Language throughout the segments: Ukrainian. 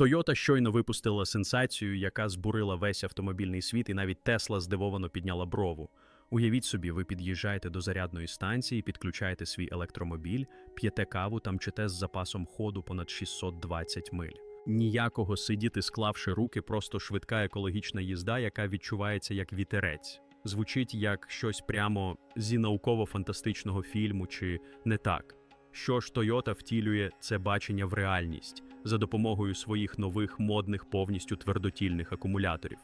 Toyota щойно випустила сенсацію, яка збурила весь автомобільний світ, і навіть Тесла здивовано підняла брову. Уявіть собі, ви під'їжджаєте до зарядної станції, підключаєте свій електромобіль, п'єте каву та мчите з запасом ходу понад 620 миль. Ніякого сидіти, склавши руки, просто швидка екологічна їзда, яка відчувається як вітерець. Звучить як щось прямо зі науково-фантастичного фільму, чи не так. Що ж Toyota втілює це бачення в реальність за допомогою своїх нових модних повністю твердотільних акумуляторів.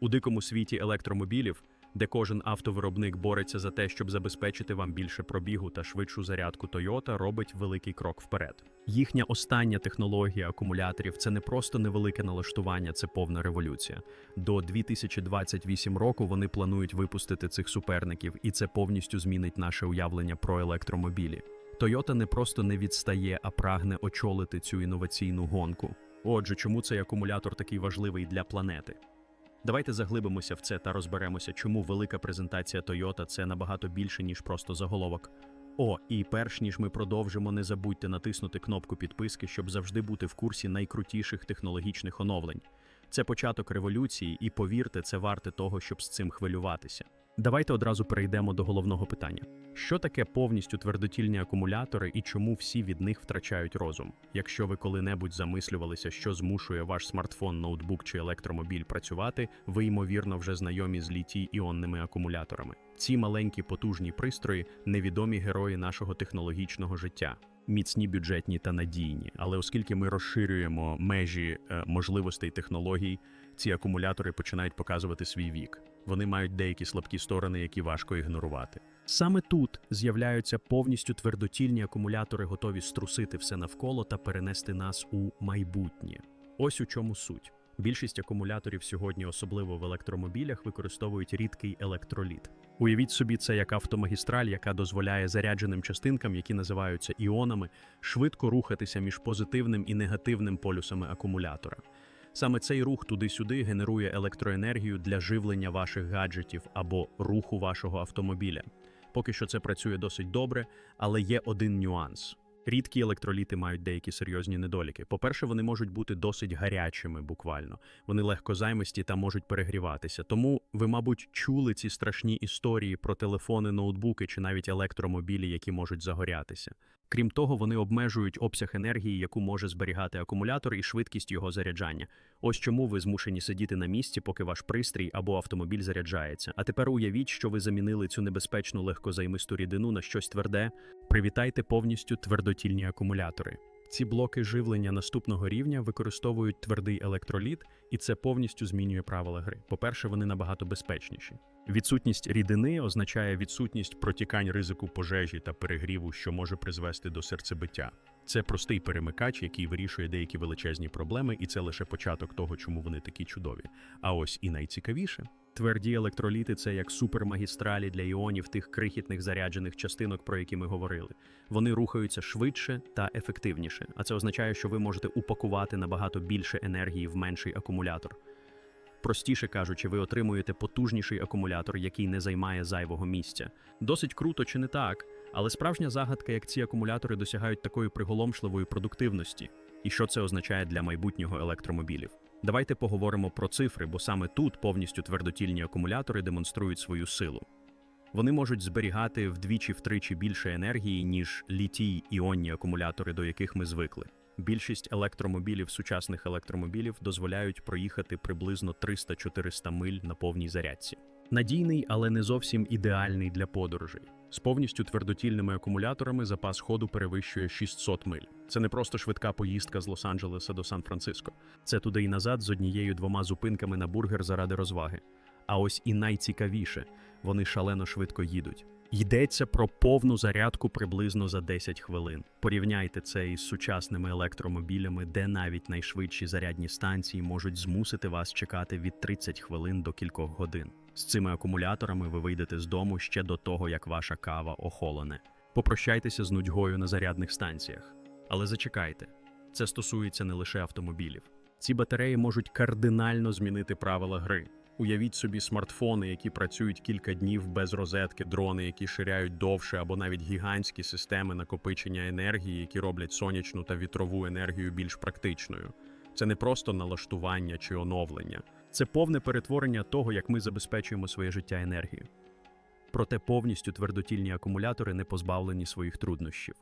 У дикому світі електромобілів, де кожен автовиробник бореться за те, щоб забезпечити вам більше пробігу та швидшу зарядку, Toyota робить великий крок вперед. Їхня остання технологія акумуляторів це не просто невелике налаштування, це повна революція. До 2028 року вони планують випустити цих суперників, і це повністю змінить наше уявлення про електромобілі. Toyota не просто не відстає, а прагне очолити цю інноваційну гонку. Отже, чому цей акумулятор такий важливий для планети? Давайте заглибимося в це та розберемося, чому велика презентація Toyota – це набагато більше, ніж просто заголовок. О, і перш ніж ми продовжимо, не забудьте натиснути кнопку підписки, щоб завжди бути в курсі найкрутіших технологічних оновлень. Це початок революції, і повірте, це варте того, щоб з цим хвилюватися. Давайте одразу перейдемо до головного питання: що таке повністю твердотільні акумулятори і чому всі від них втрачають розум? Якщо ви коли-небудь замислювалися, що змушує ваш смартфон, ноутбук чи електромобіль працювати, ви ймовірно вже знайомі з літій іонними акумуляторами. Ці маленькі потужні пристрої невідомі герої нашого технологічного життя. Міцні, бюджетні та надійні, але оскільки ми розширюємо межі е, можливостей технологій, ці акумулятори починають показувати свій вік. Вони мають деякі слабкі сторони, які важко ігнорувати. Саме тут з'являються повністю твердотільні акумулятори, готові струсити все навколо та перенести нас у майбутнє. Ось у чому суть. Більшість акумуляторів сьогодні, особливо в електромобілях, використовують рідкий електроліт. Уявіть собі, це як автомагістраль, яка дозволяє зарядженим частинкам, які називаються іонами, швидко рухатися між позитивним і негативним полюсами акумулятора. Саме цей рух туди-сюди генерує електроенергію для живлення ваших гаджетів або руху вашого автомобіля. Поки що це працює досить добре, але є один нюанс. Рідкі електроліти мають деякі серйозні недоліки. По-перше, вони можуть бути досить гарячими, буквально. Вони легкозаймисті та можуть перегріватися. Тому ви, мабуть, чули ці страшні історії про телефони, ноутбуки чи навіть електромобілі, які можуть загорятися. Крім того, вони обмежують обсяг енергії, яку може зберігати акумулятор і швидкість його заряджання. Ось чому ви змушені сидіти на місці, поки ваш пристрій або автомобіль заряджається. А тепер уявіть, що ви замінили цю небезпечну легкозаймисту рідину на щось тверде. Привітайте повністю твердотільні акумулятори. Ці блоки живлення наступного рівня використовують твердий електроліт, і це повністю змінює правила гри. По-перше, вони набагато безпечніші. Відсутність рідини означає відсутність протікань ризику пожежі та перегріву, що може призвести до серцебиття. Це простий перемикач, який вирішує деякі величезні проблеми, і це лише початок того, чому вони такі чудові. А ось і найцікавіше. Тверді електроліти це як супермагістралі для іонів тих крихітних заряджених частинок, про які ми говорили. Вони рухаються швидше та ефективніше, а це означає, що ви можете упакувати набагато більше енергії в менший акумулятор. Простіше кажучи, ви отримуєте потужніший акумулятор, який не займає зайвого місця. Досить круто чи не так, але справжня загадка, як ці акумулятори досягають такої приголомшливої продуктивності, і що це означає для майбутнього електромобілів. Давайте поговоримо про цифри, бо саме тут повністю твердотільні акумулятори демонструють свою силу. Вони можуть зберігати вдвічі-втричі більше енергії, ніж літій іонні акумулятори, до яких ми звикли. Більшість електромобілів, сучасних електромобілів, дозволяють проїхати приблизно 300-400 миль на повній зарядці. Надійний, але не зовсім ідеальний для подорожей. З повністю твердотільними акумуляторами запас ходу перевищує 600 миль. Це не просто швидка поїздка з Лос-Анджелеса до Сан-Франциско. Це туди і назад з однією двома зупинками на бургер заради розваги. А ось і найцікавіше вони шалено швидко їдуть. Йдеться про повну зарядку приблизно за 10 хвилин. Порівняйте це із сучасними електромобілями, де навіть найшвидші зарядні станції можуть змусити вас чекати від 30 хвилин до кількох годин. З цими акумуляторами ви вийдете з дому ще до того, як ваша кава охолоне. Попрощайтеся з нудьгою на зарядних станціях. Але зачекайте, це стосується не лише автомобілів. Ці батареї можуть кардинально змінити правила гри. Уявіть собі смартфони, які працюють кілька днів без розетки, дрони, які ширяють довше, або навіть гігантські системи накопичення енергії, які роблять сонячну та вітрову енергію більш практичною. Це не просто налаштування чи оновлення, це повне перетворення того, як ми забезпечуємо своє життя енергією. Проте повністю твердотільні акумулятори не позбавлені своїх труднощів.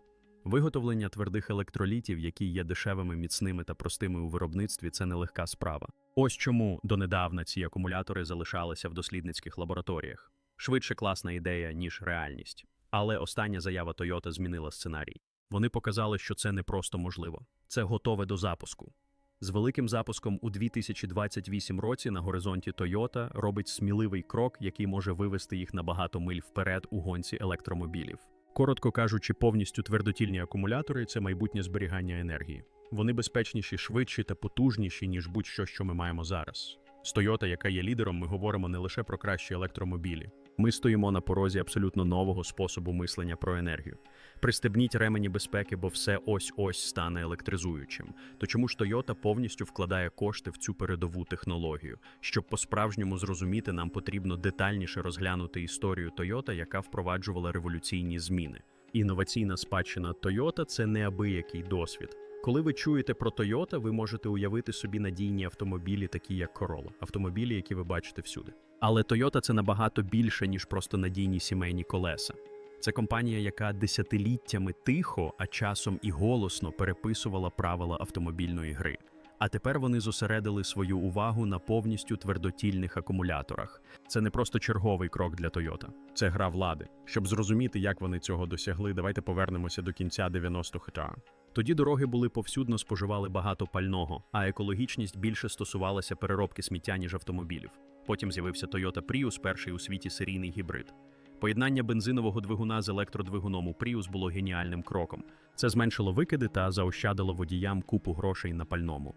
Виготовлення твердих електролітів, які є дешевими, міцними та простими у виробництві, це нелегка справа. Ось чому донедавна ці акумулятори залишалися в дослідницьких лабораторіях. Швидше класна ідея, ніж реальність. Але остання заява Toyota змінила сценарій. Вони показали, що це не просто можливо, це готове до запуску. З великим запуском у 2028 році на горизонті Toyota робить сміливий крок, який може вивести їх на багато миль вперед у гонці електромобілів. Коротко кажучи, повністю твердотільні акумулятори це майбутнє зберігання енергії. Вони безпечніші, швидші та потужніші, ніж будь-що, що ми маємо зараз. З Toyota, яка є лідером, ми говоримо не лише про кращі електромобілі. Ми стоїмо на порозі абсолютно нового способу мислення про енергію. Пристебніть ремені безпеки, бо все ось-ось стане електризуючим. То чому ж Toyota повністю вкладає кошти в цю передову технологію? Щоб по-справжньому зрозуміти, нам потрібно детальніше розглянути історію Toyota, яка впроваджувала революційні зміни. Інноваційна спадщина Toyota – це неабиякий досвід. Коли ви чуєте про Toyota, ви можете уявити собі надійні автомобілі, такі як Corolla, автомобілі, які ви бачите всюди. Але Toyota – це набагато більше, ніж просто надійні сімейні колеса. Це компанія, яка десятиліттями тихо, а часом і голосно переписувала правила автомобільної гри. А тепер вони зосередили свою увагу на повністю твердотільних акумуляторах. Це не просто черговий крок для Toyota. Це гра влади. Щоб зрозуміти, як вони цього досягли, давайте повернемося до кінця 90-х років. Тоді дороги були повсюдно споживали багато пального, а екологічність більше стосувалася переробки сміття, ніж автомобілів. Потім з'явився Toyota Prius, перший у світі серійний гібрид. Поєднання бензинового двигуна з електродвигуном у Prius було геніальним кроком. Це зменшило викиди та заощадило водіям купу грошей на пальному.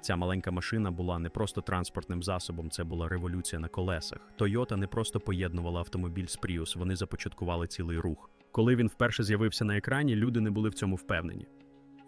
Ця маленька машина була не просто транспортним засобом, це була революція на колесах. Toyota не просто поєднувала автомобіль з Prius, вони започаткували цілий рух. Коли він вперше з'явився на екрані, люди не були в цьому впевнені.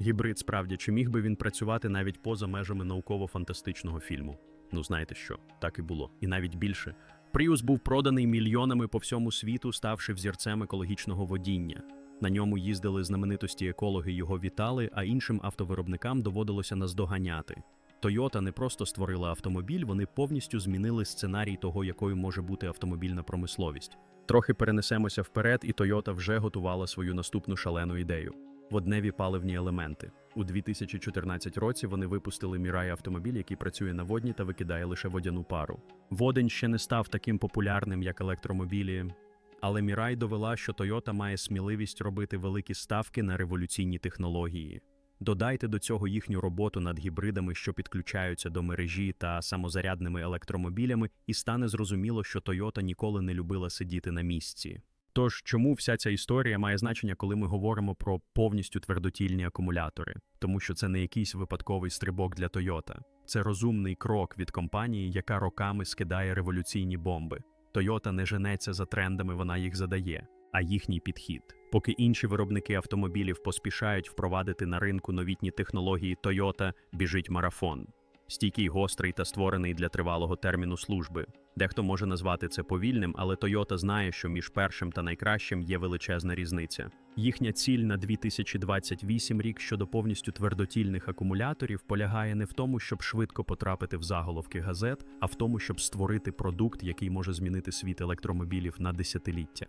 Гібрид справді, чи міг би він працювати навіть поза межами науково-фантастичного фільму? Ну знаєте що, так і було, і навіть більше. Prius був проданий мільйонами по всьому світу, ставши взірцем екологічного водіння. На ньому їздили знаменитості екологи, його вітали, а іншим автовиробникам доводилося наздоганяти. Toyota не просто створила автомобіль, вони повністю змінили сценарій того, якою може бути автомобільна промисловість. Трохи перенесемося вперед, і Toyota вже готувала свою наступну шалену ідею водневі паливні елементи. У 2014 році вони випустили Mirai автомобіль, який працює на водні та викидає лише водяну пару. Водень ще не став таким популярним, як електромобілі, але Mirai довела, що Toyota має сміливість робити великі ставки на революційні технології. Додайте до цього їхню роботу над гібридами, що підключаються до мережі та самозарядними електромобілями, і стане зрозуміло, що Toyota ніколи не любила сидіти на місці. Тож, чому вся ця історія має значення, коли ми говоримо про повністю твердотільні акумулятори? Тому що це не якийсь випадковий стрибок для Toyota. Це розумний крок від компанії, яка роками скидає революційні бомби. Toyota не женеться за трендами, вона їх задає, а їхній підхід. Поки інші виробники автомобілів поспішають впровадити на ринку новітні технології, Toyota біжить марафон. Стійкий гострий та створений для тривалого терміну служби. Дехто може назвати це повільним, але Toyota знає, що між першим та найкращим є величезна різниця. Їхня ціль на 2028 рік щодо повністю твердотільних акумуляторів полягає не в тому, щоб швидко потрапити в заголовки газет, а в тому, щоб створити продукт, який може змінити світ електромобілів на десятиліття.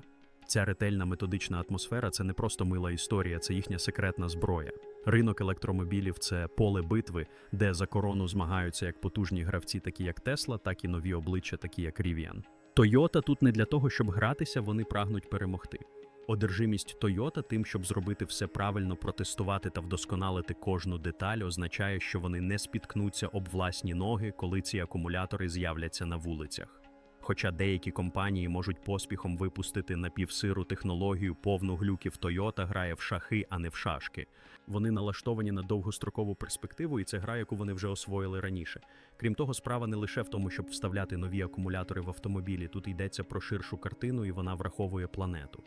Ця ретельна методична атмосфера це не просто мила історія, це їхня секретна зброя. Ринок електромобілів це поле битви, де за корону змагаються як потужні гравці, такі як Тесла, так і нові обличчя, такі як Rivian. Toyota тут не для того, щоб гратися, вони прагнуть перемогти. Одержимість Toyota тим, щоб зробити все правильно, протестувати та вдосконалити кожну деталь, означає, що вони не спіткнуться об власні ноги, коли ці акумулятори з'являться на вулицях. Хоча деякі компанії можуть поспіхом випустити напівсиру технологію, повну глюків Toyota грає в шахи, а не в шашки. Вони налаштовані на довгострокову перспективу, і це гра, яку вони вже освоїли раніше. Крім того, справа не лише в тому, щоб вставляти нові акумулятори в автомобілі. Тут йдеться про ширшу картину, і вона враховує планету.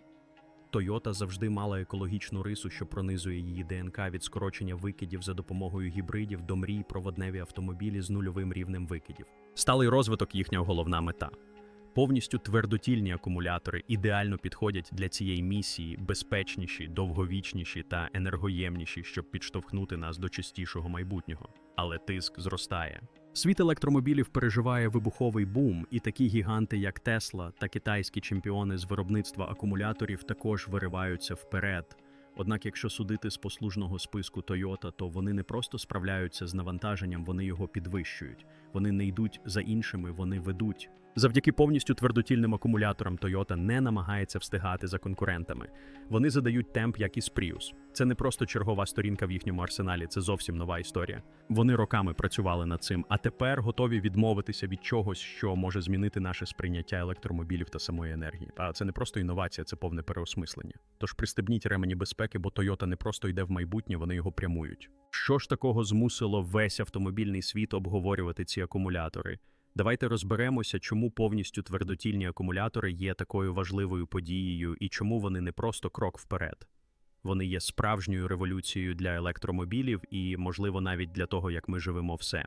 Toyota завжди мала екологічну рису, що пронизує її ДНК від скорочення викидів за допомогою гібридів до мрій про водневі автомобілі з нульовим рівнем викидів. Сталий розвиток їхня головна мета. Повністю твердотільні акумулятори ідеально підходять для цієї місії, безпечніші, довговічніші та енергоємніші, щоб підштовхнути нас до чистішого майбутнього. Але тиск зростає. Світ електромобілів переживає вибуховий бум, і такі гіганти, як Тесла та китайські чемпіони з виробництва акумуляторів, також вириваються вперед. Однак, якщо судити з послужного списку Toyota, то вони не просто справляються з навантаженням, вони його підвищують. Вони не йдуть за іншими, вони ведуть. Завдяки повністю твердотільним акумуляторам Toyota не намагається встигати за конкурентами. Вони задають темп, як і Prius. Це не просто чергова сторінка в їхньому арсеналі, це зовсім нова історія. Вони роками працювали над цим, а тепер готові відмовитися від чогось, що може змінити наше сприйняття електромобілів та самої енергії. А це не просто інновація, це повне переосмислення. Тож пристебніть ремені безпеки, бо Toyota не просто йде в майбутнє, вони його прямують. Що ж такого змусило весь автомобільний світ обговорювати ці акумулятори? Давайте розберемося, чому повністю твердотільні акумулятори є такою важливою подією і чому вони не просто крок вперед. Вони є справжньою революцією для електромобілів і, можливо, навіть для того, як ми живемо все.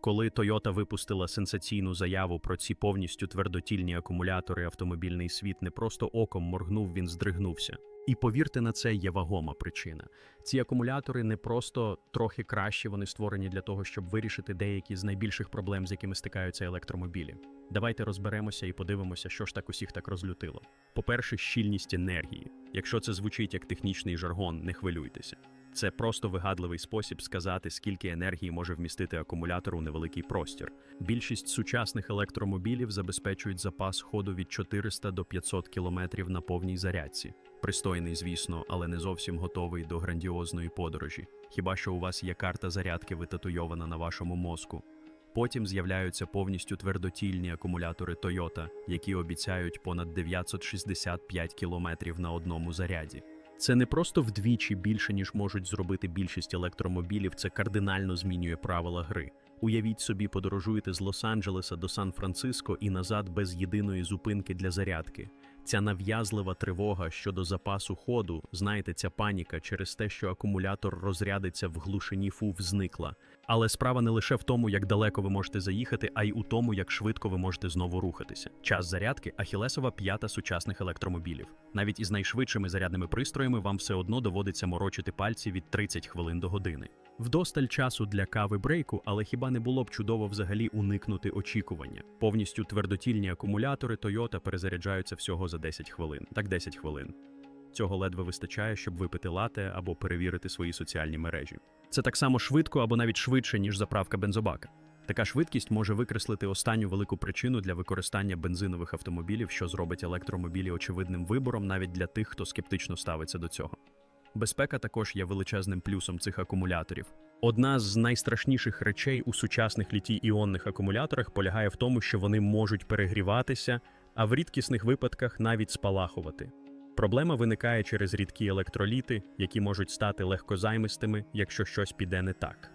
Коли Toyota випустила сенсаційну заяву про ці повністю твердотільні акумулятори, автомобільний світ не просто оком моргнув, він здригнувся. І повірте на це, є вагома причина. Ці акумулятори не просто трохи кращі, вони створені для того, щоб вирішити деякі з найбільших проблем, з якими стикаються електромобілі. Давайте розберемося і подивимося, що ж так усіх так розлютило. По-перше, щільність енергії. Якщо це звучить як технічний жаргон, не хвилюйтеся. Це просто вигадливий спосіб сказати, скільки енергії може вмістити акумулятор у невеликий простір. Більшість сучасних електромобілів забезпечують запас ходу від 400 до 500 км на повній зарядці. Пристойний, звісно, але не зовсім готовий до грандіозної подорожі. Хіба що у вас є карта зарядки витатуйована на вашому мозку. Потім з'являються повністю твердотільні акумулятори Toyota, які обіцяють понад 965 км на одному заряді. Це не просто вдвічі більше, ніж можуть зробити більшість електромобілів, це кардинально змінює правила гри. Уявіть собі, подорожуєте з Лос-Анджелеса до Сан-Франциско і назад без єдиної зупинки для зарядки. Ця нав'язлива тривога щодо запасу ходу, знаєте, ця паніка через те, що акумулятор розрядиться в глушині фув, зникла. Але справа не лише в тому, як далеко ви можете заїхати, а й у тому, як швидко ви можете знову рухатися. Час зарядки ахілесова п'ята сучасних електромобілів. Навіть із найшвидшими зарядними пристроями вам все одно доводиться морочити пальці від 30 хвилин до години. Вдосталь часу для кави брейку, але хіба не було б чудово взагалі уникнути очікування? Повністю твердотільні акумулятори Toyota перезаряджаються всього за 10 хвилин. Так 10 хвилин. Цього ледве вистачає, щоб випити лате або перевірити свої соціальні мережі. Це так само швидко або навіть швидше, ніж заправка бензобака. Така швидкість може викреслити останню велику причину для використання бензинових автомобілів, що зробить електромобілі очевидним вибором навіть для тих, хто скептично ставиться до цього. Безпека також є величезним плюсом цих акумуляторів. Одна з найстрашніших речей у сучасних літій-іонних акумуляторах полягає в тому, що вони можуть перегріватися, а в рідкісних випадках навіть спалахувати. Проблема виникає через рідкі електроліти, які можуть стати легкозаймистими, якщо щось піде не так.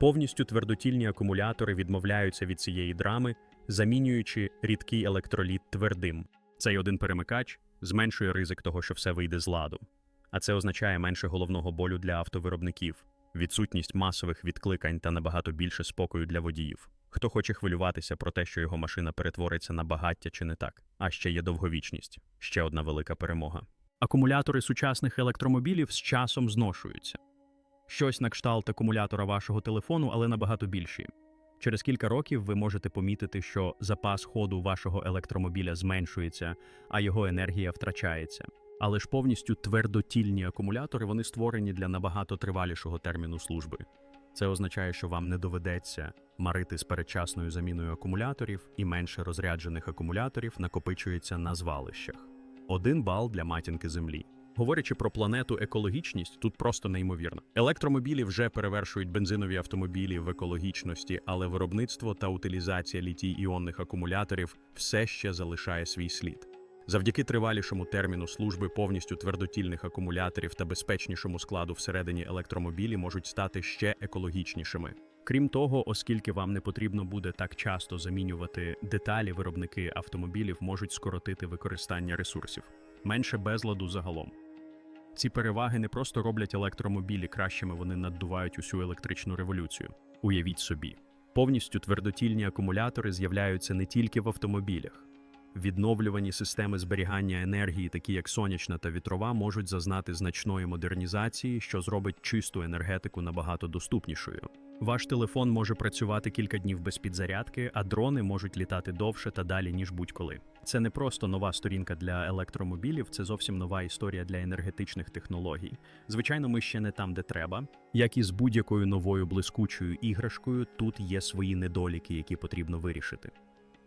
Повністю твердотільні акумулятори відмовляються від цієї драми, замінюючи рідкий електроліт твердим. Цей один перемикач зменшує ризик того, що все вийде з ладу. А це означає менше головного болю для автовиробників, відсутність масових відкликань та набагато більше спокою для водіїв. Хто хоче хвилюватися про те, що його машина перетвориться на багаття чи не так, а ще є довговічність ще одна велика перемога. Акумулятори сучасних електромобілів з часом зношуються. Щось на кшталт акумулятора вашого телефону, але набагато більші. Через кілька років ви можете помітити, що запас ходу вашого електромобіля зменшується, а його енергія втрачається. Але ж повністю твердотільні акумулятори вони створені для набагато тривалішого терміну служби. Це означає, що вам не доведеться марити з передчасною заміною акумуляторів, і менше розряджених акумуляторів накопичується на звалищах. Один бал для матінки Землі. Говорячи про планету екологічність, тут просто неймовірно. Електромобілі вже перевершують бензинові автомобілі в екологічності, але виробництво та утилізація літій-іонних акумуляторів все ще залишає свій слід. Завдяки тривалішому терміну служби повністю твердотільних акумуляторів та безпечнішому складу всередині електромобілі можуть стати ще екологічнішими. Крім того, оскільки вам не потрібно буде так часто замінювати деталі, виробники автомобілів можуть скоротити використання ресурсів, менше безладу загалом. Ці переваги не просто роблять електромобілі кращими, вони наддувають усю електричну революцію. Уявіть собі, повністю твердотільні акумулятори з'являються не тільки в автомобілях. Відновлювані системи зберігання енергії, такі як сонячна та вітрова, можуть зазнати значної модернізації, що зробить чисту енергетику набагато доступнішою. Ваш телефон може працювати кілька днів без підзарядки, а дрони можуть літати довше та далі, ніж будь-коли. Це не просто нова сторінка для електромобілів, це зовсім нова історія для енергетичних технологій. Звичайно, ми ще не там, де треба. Як і з будь-якою новою блискучою іграшкою, тут є свої недоліки, які потрібно вирішити.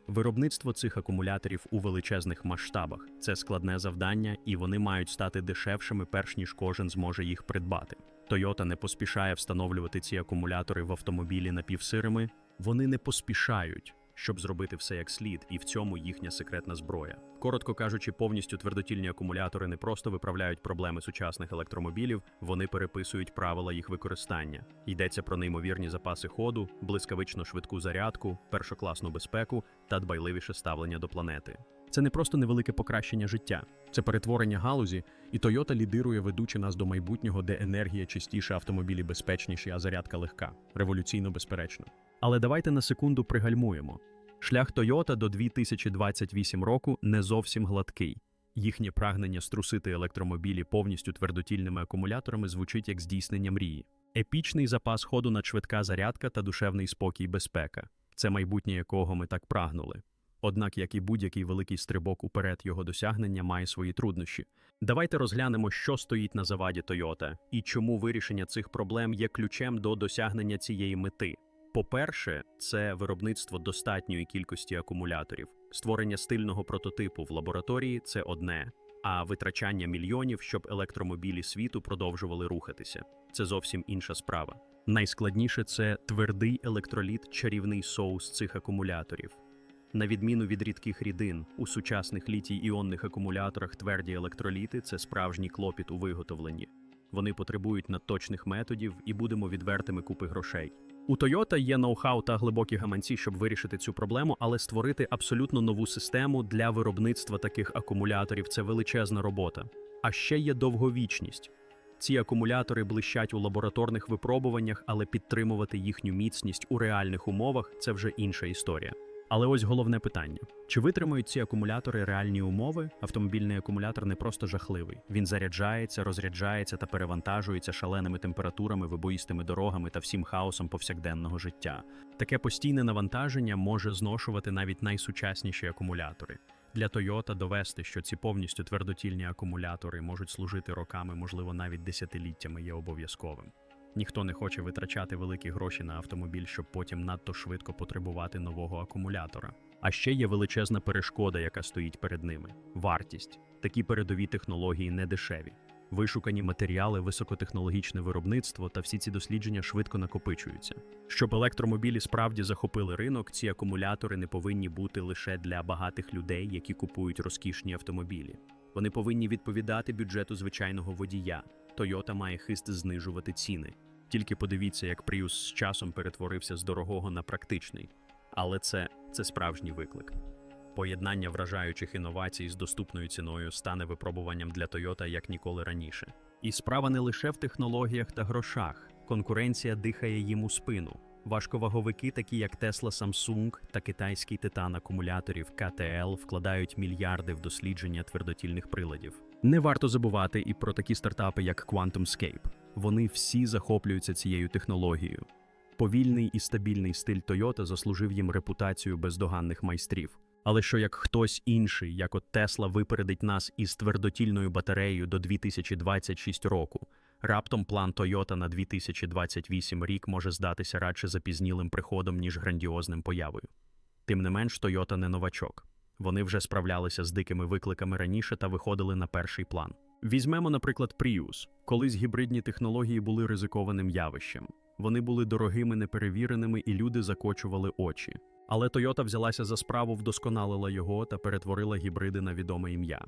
Виробництво цих акумуляторів у величезних масштабах це складне завдання, і вони мають стати дешевшими, перш ніж кожен зможе їх придбати. Toyota не поспішає встановлювати ці акумулятори в автомобілі напівсирими. Вони не поспішають, щоб зробити все як слід, і в цьому їхня секретна зброя. Коротко кажучи, повністю твердотільні акумулятори не просто виправляють проблеми сучасних електромобілів, вони переписують правила їх використання. Йдеться про неймовірні запаси ходу, блискавично швидку зарядку, першокласну безпеку та дбайливіше ставлення до планети. Це не просто невелике покращення життя, це перетворення галузі, і Toyota лідирує, ведучи нас до майбутнього, де енергія чистіша, автомобілі безпечніші, а зарядка легка, революційно безперечно. Але давайте на секунду пригальмуємо. Шлях Toyota до 2028 року не зовсім гладкий. Їхнє прагнення струсити електромобілі повністю твердотільними акумуляторами звучить як здійснення мрії. Епічний запас ходу на швидка зарядка та душевний спокій і безпека це майбутнє, якого ми так прагнули. Однак, як і будь-який великий стрибок уперед його досягнення має свої труднощі. Давайте розглянемо, що стоїть на заваді Toyota і чому вирішення цих проблем є ключем до досягнення цієї мети. По-перше, це виробництво достатньої кількості акумуляторів. Створення стильного прототипу в лабораторії це одне, а витрачання мільйонів, щоб електромобілі світу продовжували рухатися. Це зовсім інша справа. Найскладніше це твердий електроліт, чарівний соус цих акумуляторів. На відміну від рідких рідин, у сучасних літій-іонних акумуляторах тверді електроліти це справжній клопіт у виготовленні. Вони потребують надточних методів і будемо відвертими купи грошей. У Toyota є ноу-хау та глибокі гаманці, щоб вирішити цю проблему, але створити абсолютно нову систему для виробництва таких акумуляторів це величезна робота. А ще є довговічність. Ці акумулятори блищать у лабораторних випробуваннях, але підтримувати їхню міцність у реальних умовах це вже інша історія. Але ось головне питання: чи витримають ці акумулятори реальні умови? Автомобільний акумулятор не просто жахливий. Він заряджається, розряджається та перевантажується шаленими температурами, вибоїстими дорогами та всім хаосом повсякденного життя. Таке постійне навантаження може зношувати навіть найсучасніші акумулятори. Для Toyota довести, що ці повністю твердотільні акумулятори можуть служити роками, можливо, навіть десятиліттями, є обов'язковим. Ніхто не хоче витрачати великі гроші на автомобіль, щоб потім надто швидко потребувати нового акумулятора. А ще є величезна перешкода, яка стоїть перед ними вартість. Такі передові технології не дешеві. Вишукані матеріали, високотехнологічне виробництво та всі ці дослідження швидко накопичуються. Щоб електромобілі справді захопили ринок, ці акумулятори не повинні бути лише для багатих людей, які купують розкішні автомобілі. Вони повинні відповідати бюджету звичайного водія. Toyota має хист знижувати ціни. Тільки подивіться, як Prius з часом перетворився з дорогого на практичний. Але це, це справжній виклик. Поєднання вражаючих інновацій з доступною ціною стане випробуванням для Toyota як ніколи раніше. І справа не лише в технологіях та грошах. Конкуренція дихає їм у спину. Важковаговики, такі як Tesla Samsung та китайський титан акумуляторів KTL, вкладають мільярди в дослідження твердотільних приладів. Не варто забувати і про такі стартапи, як QuantumScape. Вони всі захоплюються цією технологією. Повільний і стабільний стиль Toyota заслужив їм репутацію бездоганних майстрів. Але що як хтось інший, як от Tesla, випередить нас із твердотільною батареєю до 2026 року, раптом план Toyota на 2028 рік може здатися радше запізнілим приходом, ніж грандіозним появою. Тим не менш, Toyota не новачок. Вони вже справлялися з дикими викликами раніше та виходили на перший план. Візьмемо, наприклад, Prius. Колись гібридні технології були ризикованим явищем. Вони були дорогими, неперевіреними, і люди закочували очі. Але Toyota взялася за справу, вдосконалила його та перетворила гібриди на відоме ім'я.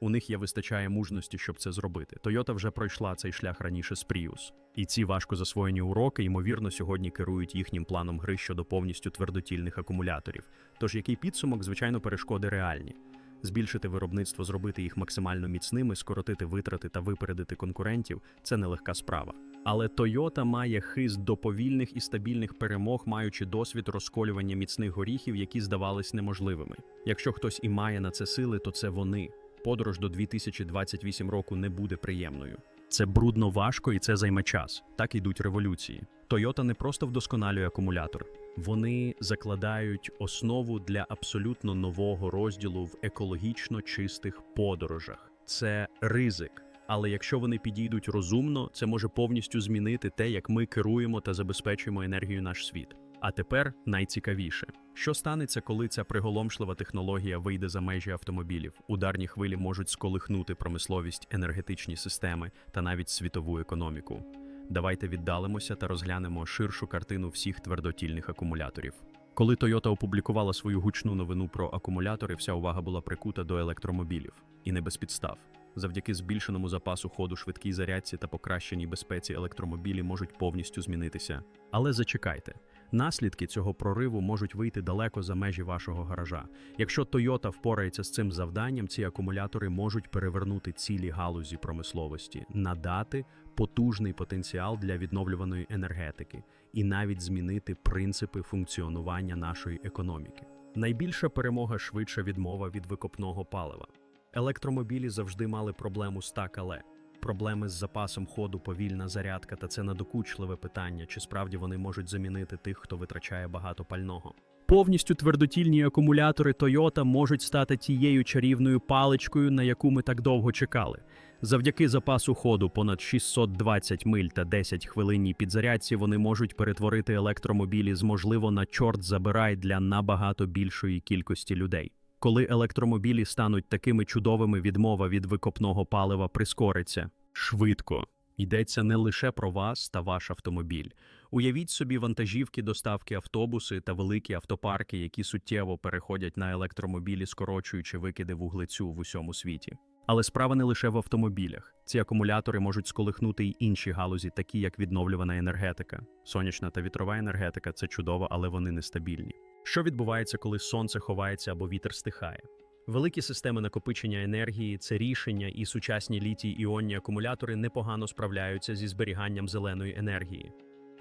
У них є вистачає мужності, щоб це зробити. Toyota вже пройшла цей шлях раніше з Prius. І ці важко засвоєні уроки, ймовірно, сьогодні керують їхнім планом гри щодо повністю твердотільних акумуляторів. Тож який підсумок, звичайно, перешкоди реальні. Збільшити виробництво, зробити їх максимально міцними, скоротити витрати та випередити конкурентів це нелегка справа. Але Toyota має хист до повільних і стабільних перемог, маючи досвід розколювання міцних горіхів, які здавались неможливими. Якщо хтось і має на це сили, то це вони. Подорож до 2028 року не буде приємною. Це брудно важко і це займе час. Так ідуть революції. Toyota не просто вдосконалює акумулятор, вони закладають основу для абсолютно нового розділу в екологічно чистих подорожах. Це ризик. Але якщо вони підійдуть розумно, це може повністю змінити те, як ми керуємо та забезпечуємо енергію наш світ. А тепер найцікавіше, що станеться, коли ця приголомшлива технологія вийде за межі автомобілів. Ударні хвилі можуть сколихнути промисловість, енергетичні системи та навіть світову економіку. Давайте віддалимося та розглянемо ширшу картину всіх твердотільних акумуляторів. Коли Toyota опублікувала свою гучну новину про акумулятори, вся увага була прикута до електромобілів і не без підстав. Завдяки збільшеному запасу ходу, швидкій зарядці та покращеній безпеці електромобілі можуть повністю змінитися. Але зачекайте, наслідки цього прориву можуть вийти далеко за межі вашого гаража. Якщо Toyota впорається з цим завданням, ці акумулятори можуть перевернути цілі галузі промисловості, надати потужний потенціал для відновлюваної енергетики і навіть змінити принципи функціонування нашої економіки. Найбільша перемога швидша відмова від викопного палива. Електромобілі завжди мали проблему з так але. Проблеми з запасом ходу, повільна зарядка та це надокучливе питання, чи справді вони можуть замінити тих, хто витрачає багато пального. Повністю твердотільні акумулятори Toyota можуть стати тією чарівною паличкою, на яку ми так довго чекали. Завдяки запасу ходу понад 620 миль та 10 хвилинній підзарядці вони можуть перетворити електромобілі з можливо на чорт забирай для набагато більшої кількості людей. Коли електромобілі стануть такими чудовими, відмова від викопного палива прискориться швидко. Йдеться не лише про вас та ваш автомобіль. Уявіть собі вантажівки, доставки, автобуси та великі автопарки, які суттєво переходять на електромобілі, скорочуючи викиди вуглецю в усьому світі. Але справа не лише в автомобілях. Ці акумулятори можуть сколихнути й інші галузі, такі як відновлювана енергетика. Сонячна та вітрова енергетика це чудово, але вони нестабільні. Що відбувається, коли сонце ховається або вітер стихає? Великі системи накопичення енергії, це рішення і сучасні літій іонні акумулятори непогано справляються зі зберіганням зеленої енергії,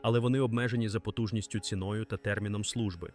але вони обмежені за потужністю ціною та терміном служби.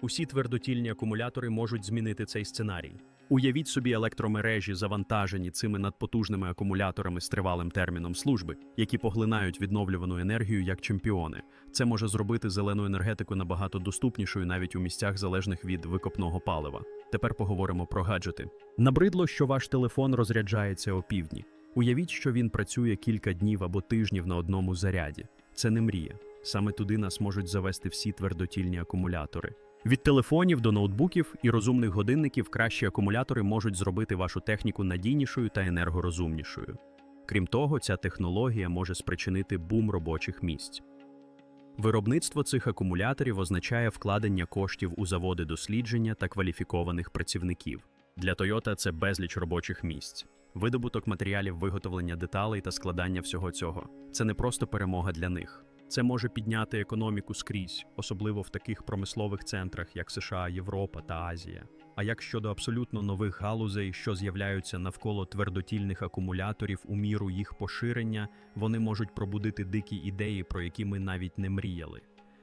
Усі твердотільні акумулятори можуть змінити цей сценарій. Уявіть собі електромережі, завантажені цими надпотужними акумуляторами з тривалим терміном служби, які поглинають відновлювану енергію як чемпіони. Це може зробити зелену енергетику набагато доступнішою навіть у місцях залежних від викопного палива. Тепер поговоримо про гаджети. Набридло, що ваш телефон розряджається опівдні. Уявіть, що він працює кілька днів або тижнів на одному заряді. Це не мрія. Саме туди нас можуть завести всі твердотільні акумулятори. Від телефонів до ноутбуків і розумних годинників кращі акумулятори можуть зробити вашу техніку надійнішою та енергорозумнішою. Крім того, ця технологія може спричинити бум робочих місць. Виробництво цих акумуляторів означає вкладення коштів у заводи дослідження та кваліфікованих працівників. Для Toyota це безліч робочих місць. Видобуток матеріалів виготовлення деталей та складання всього цього це не просто перемога для них. Це може підняти економіку скрізь, особливо в таких промислових центрах, як США, Європа та Азія. А як щодо абсолютно нових галузей, що з'являються навколо твердотільних акумуляторів у міру їх поширення, вони можуть пробудити дикі ідеї, про які ми навіть не мріяли.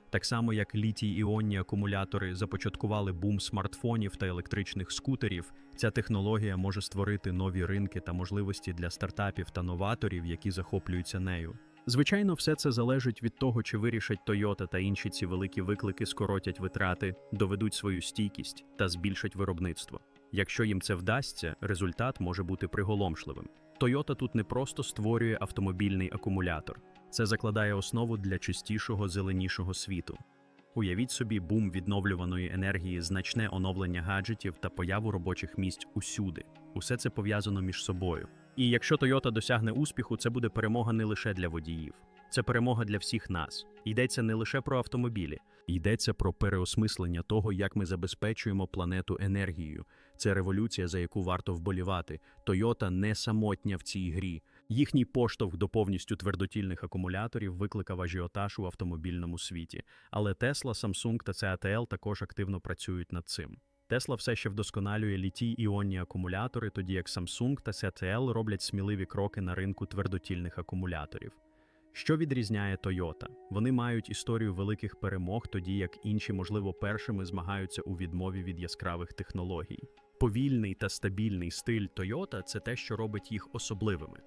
Так само, як літій іонні акумулятори започаткували бум смартфонів та електричних скутерів, ця технологія може створити нові ринки та можливості для стартапів та новаторів, які захоплюються нею. Звичайно, все це залежить від того, чи вирішать Toyota та інші ці великі виклики скоротять витрати, доведуть свою стійкість та збільшать виробництво. Якщо їм це вдасться, результат може бути приголомшливим. Toyota тут не просто створює автомобільний акумулятор, це закладає основу для чистішого, зеленішого світу. Уявіть собі бум відновлюваної енергії, значне оновлення гаджетів та появу робочих місць усюди. Усе це пов'язано між собою. І якщо Toyota досягне успіху, це буде перемога не лише для водіїв, це перемога для всіх нас. Йдеться не лише про автомобілі, йдеться про переосмислення того, як ми забезпечуємо планету енергією. Це революція, за яку варто вболівати. Toyota не самотня в цій грі. Їхній поштовх до повністю твердотільних акумуляторів викликав ажіотаж у автомобільному світі. Але Tesla, Samsung та CATL також активно працюють над цим. Tesla все ще вдосконалює літій іонні акумулятори, тоді як Samsung та CATL роблять сміливі кроки на ринку твердотільних акумуляторів. Що відрізняє Toyota? Вони мають історію великих перемог, тоді як інші, можливо, першими змагаються у відмові від яскравих технологій. Повільний та стабільний стиль Toyota – це те, що робить їх особливими.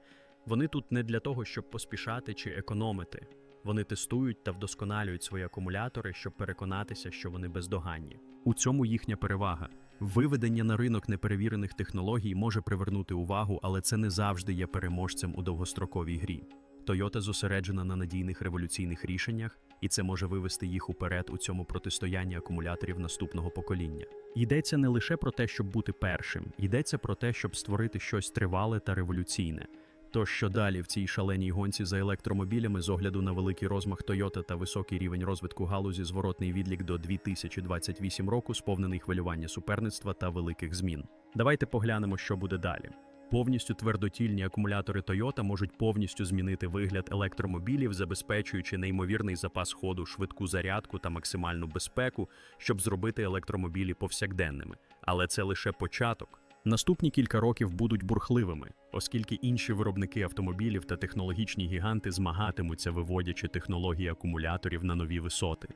Вони тут не для того, щоб поспішати чи економити. Вони тестують та вдосконалюють свої акумулятори, щоб переконатися, що вони бездоганні. У цьому їхня перевага. Виведення на ринок неперевірених технологій може привернути увагу, але це не завжди є переможцем у довгостроковій грі. Toyota зосереджена на надійних революційних рішеннях, і це може вивести їх уперед у цьому протистоянні акумуляторів наступного покоління. Йдеться не лише про те, щоб бути першим, йдеться про те, щоб створити щось тривале та революційне. То що далі в цій шаленій гонці за електромобілями з огляду на великий розмах Toyota та високий рівень розвитку галузі зворотний відлік до 2028 року, сповнений хвилювання суперництва та великих змін. Давайте поглянемо, що буде далі. Повністю твердотільні акумулятори Toyota можуть повністю змінити вигляд електромобілів, забезпечуючи неймовірний запас ходу, швидку зарядку та максимальну безпеку, щоб зробити електромобілі повсякденними. Але це лише початок. Наступні кілька років будуть бурхливими, оскільки інші виробники автомобілів та технологічні гіганти змагатимуться, виводячи технології акумуляторів на нові висоти.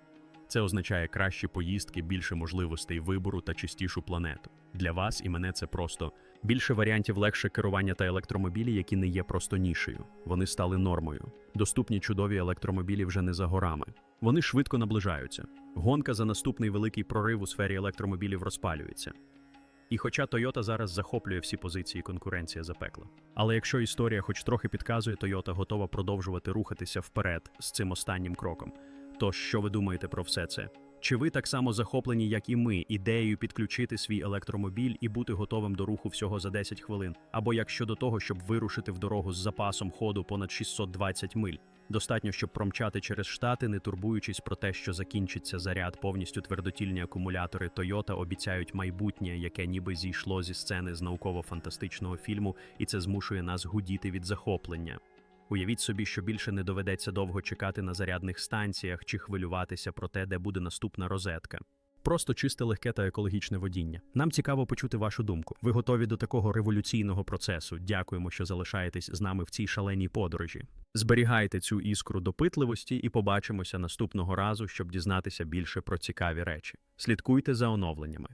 Це означає кращі поїздки, більше можливостей вибору та чистішу планету. Для вас і мене це просто більше варіантів легше керування та електромобілі, які не є просто нішею. Вони стали нормою. Доступні чудові електромобілі вже не за горами. Вони швидко наближаються. Гонка за наступний великий прорив у сфері електромобілів розпалюється. І хоча Toyota зараз захоплює всі позиції, конкуренція запекла. Але якщо історія хоч трохи підказує, Toyota готова продовжувати рухатися вперед з цим останнім кроком. То що ви думаєте про все це? Чи ви так само захоплені, як і ми, ідеєю підключити свій електромобіль і бути готовим до руху всього за 10 хвилин? Або як щодо того, щоб вирушити в дорогу з запасом ходу понад 620 миль? Достатньо, щоб промчати через штати, не турбуючись про те, що закінчиться заряд, повністю твердотільні акумулятори Toyota обіцяють майбутнє, яке ніби зійшло зі сцени з науково-фантастичного фільму, і це змушує нас гудіти від захоплення. Уявіть собі, що більше не доведеться довго чекати на зарядних станціях чи хвилюватися про те, де буде наступна розетка. Просто чисте легке та екологічне водіння. Нам цікаво почути вашу думку. Ви готові до такого революційного процесу? Дякуємо, що залишаєтесь з нами в цій шаленій подорожі. Зберігайте цю іскру допитливості і побачимося наступного разу, щоб дізнатися більше про цікаві речі. Слідкуйте за оновленнями.